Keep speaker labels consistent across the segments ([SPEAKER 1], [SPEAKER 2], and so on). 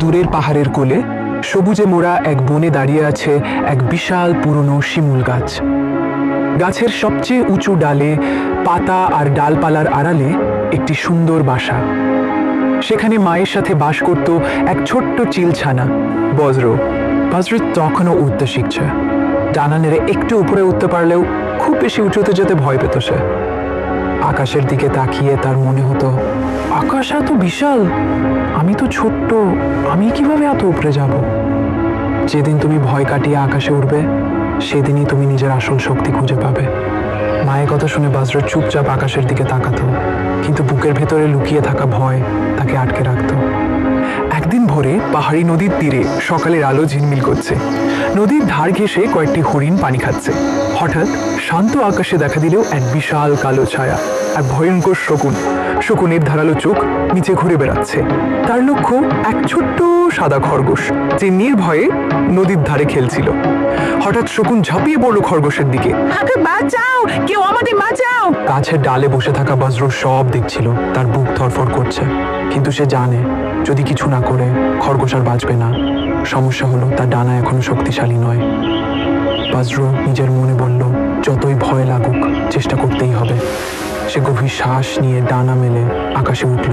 [SPEAKER 1] দূরের পাহাড়ের কোলে সবুজে মোড়া এক বনে দাঁড়িয়ে আছে এক বিশাল পুরনো শিমুল গাছ। গাছের সবচেয়ে উঁচু ডালে পাতা আর ডালপালার আড়ালে একটি সুন্দর বাসা। সেখানে মায়ের সাথে বাস করত এক ছোট্ট চিলছানা, বজ্র। বজ্র তখনও উঠতে শিখছে ডানা নেড়ে একটু উপরে উঠতে পারলেও খুব বেশি উঁচুতে যেতে ভয় পেত সে। আকাশের দিকে তাকিয়ে তার মনে হতো, আকাশ এত বিশাল, আমি তো ছোট্ট, আমি কীভাবে এত উপরে যাব? যেদিন তুমি ভয় কাটিয়ে আকাশে উঠবে সেদিনই তুমি নিজের আসল শক্তি খুঁজে পাবে। মায়ের কথা শুনে বাজর চুপচাপ আকাশের দিকে তাকাতো, কিন্তু বুকের ভেতরে লুকিয়ে থাকা ভয় তাকে আটকে রাখতো। একদিন ভোরে পাহাড়ি নদীর তীরে সকালের আলো ঝিলমিল করছে। নদীর ধার ঘেঁষে কয়েকটি হরিণ পানি খাচ্ছে। হঠাৎ শান্ত আকাশে দেখা দিলেও এক বিশাল কালো ছায়া এক ভয়ঙ্কর শকুন। শকুনের ধারালো চোখ নিচে ঘুরে বেড়াচ্ছে। তার লক্ষ্য এক ছোট্ট সাদা খরগোশ যে নির্ভয়ে নদীর ধারে খেলছিল। হঠাৎ শকুন ঝাঁপিয়ে পড়ল খরগোশের দিকে।
[SPEAKER 2] বাঁচাও! কেউ আমাদের বাঁচাও!
[SPEAKER 1] গাছের ডালে বসে থাকা বজ্র সব দেখছিল তার বুক ধরফর করছে। কিন্তু সে জানে যদি কিছু না করে খরগোশ আর বাঁচবে না। সমস্যা হলো, তার ডানা এখনও শক্তিশালী নয়। বাজরু নিজের মনে বলল, যতই ভয় লাগুক, চেষ্টা করতেই হবে। সে গভীর শ্বাস নিয়ে ডানা মেলে আকাশে উঠল।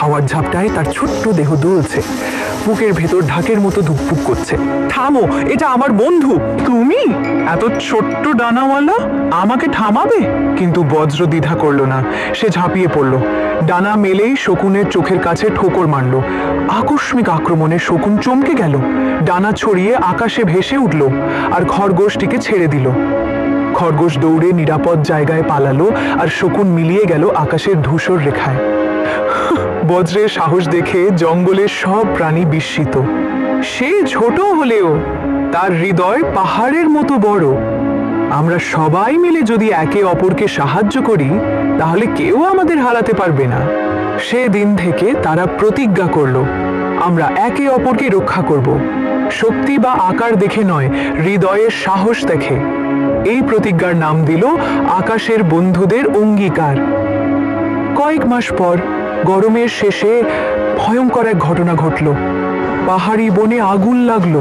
[SPEAKER 1] হাওয়ার ঝাপটায় তার ছোট্ট দেহ দুলছে। বুকের ভেতর ঢাকের মতো ধুকপুক করছে। থামো, এটা আমার বন্ধু। তুমি? এত ছোট্ট ডানাওয়ালা? আমাকে থামাবে? কিন্তু বজ্র দ্বিধা করল না। সে ঝাঁপিয়ে পড়ল। ডানা মেলেই শকুনের চোখের কাছে ঠোকর মারল। আকস্মিক আক্রমণে শকুন চমকে গেল। ডানা ছড়িয়ে আকাশে ভেসে উঠল আর খরগোশটিকে ছেড়ে দিল। খরগোশ দৌড়ে নিরাপদ জায়গায় পালালো আর শকুন মিলিয়ে গেল আকাশের ধূসর রেখায়। বজ্রের সাহস দেখে জঙ্গলের সব প্রাণী বিস্মিত। সে ছোট হলেও তার হৃদয় পাহাড়ের মতো বড়। আমরা সবাই মিলে যদি একে অপরকে সাহায্য করি, তাহলে কেউ আমাদের হারাতে পারবে না। সেদিন থেকে তারা প্রতিজ্ঞা করল, আমরা একে অপরকে রক্ষা করব। শক্তি বা আকার দেখে নয়, হৃদয়ের সাহস দেখে। এই প্রতিজ্ঞার নাম দিল আকাশের বন্ধুদের অঙ্গীকার। কয়েক মাস পর গরমের শেষে ভয়ঙ্কর এক ঘটনা ঘটল। পাহাড়ি বনে আগুন লাগল।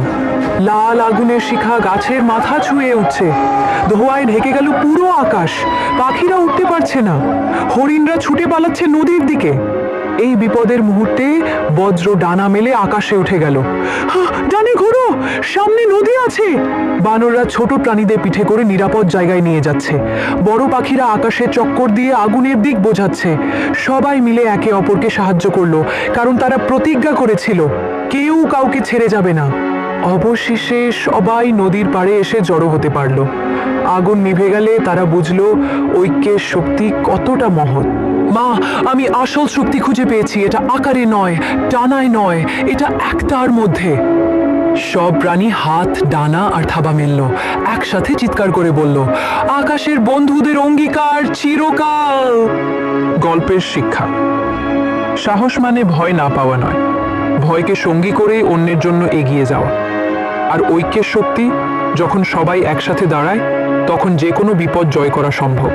[SPEAKER 1] লাল আগুনের শিখা গাছের মাথা ছুঁয়ে উঠছে। ধোয়ায় ঢেকে গেল পুরো আকাশ। পাখিরা উঠতে পারছে না। হরিণরা ছুটে পালাচ্ছে নদীর দিকে। এই বিপদের মুহূর্তে বজ্র ডানা মেলে আকাশে উঠে গেল। "হা, ডানে ঘোরো! সামনে নদী আছে। বানররা ছোট প্রাণীদের পিঠে করে নিরাপদ জায়গায় নিয়ে যাচ্ছে। বড় পাখিরা আকাশে চক্কর দিয়ে আগুনের দিক বোঝাচ্ছে। সবাই মিলে একে অপরকে সাহায্য করল, কারণ তারা প্রতিজ্ঞা করেছিল, কেউ কাউকে ছেড়ে যাবে না। অবশেষে সবাই নদীর পাড়ে এসে জড়ো হতে পারল। আগুন নিভে গেলে তারা বুঝলো, ঐক্যের শক্তি কতটা মহৎ। মা, আমি আসল শক্তি খুঁজে পেয়েছি, এটা আকারে নয়, টানায় নয়, এটা একটার মধ্যে। সব প্রাণী হাত, ডানা আর থাবা মেলল। একসাথে চিৎকার করে বলল, আকাশের বন্ধুদের অঙ্গীকার চিরকাল। গল্পের শিক্ষা। সাহস মানে ভয় না পাওয়া নয়। ভয়কে সঙ্গী করে অন্যের জন্য এগিয়ে যাওয়া। আর ঐক্যের শক্তি, যখন সবাই একসাথে দাঁড়ায়, তখন যে কোনো বিপদ জয় করা সম্ভব।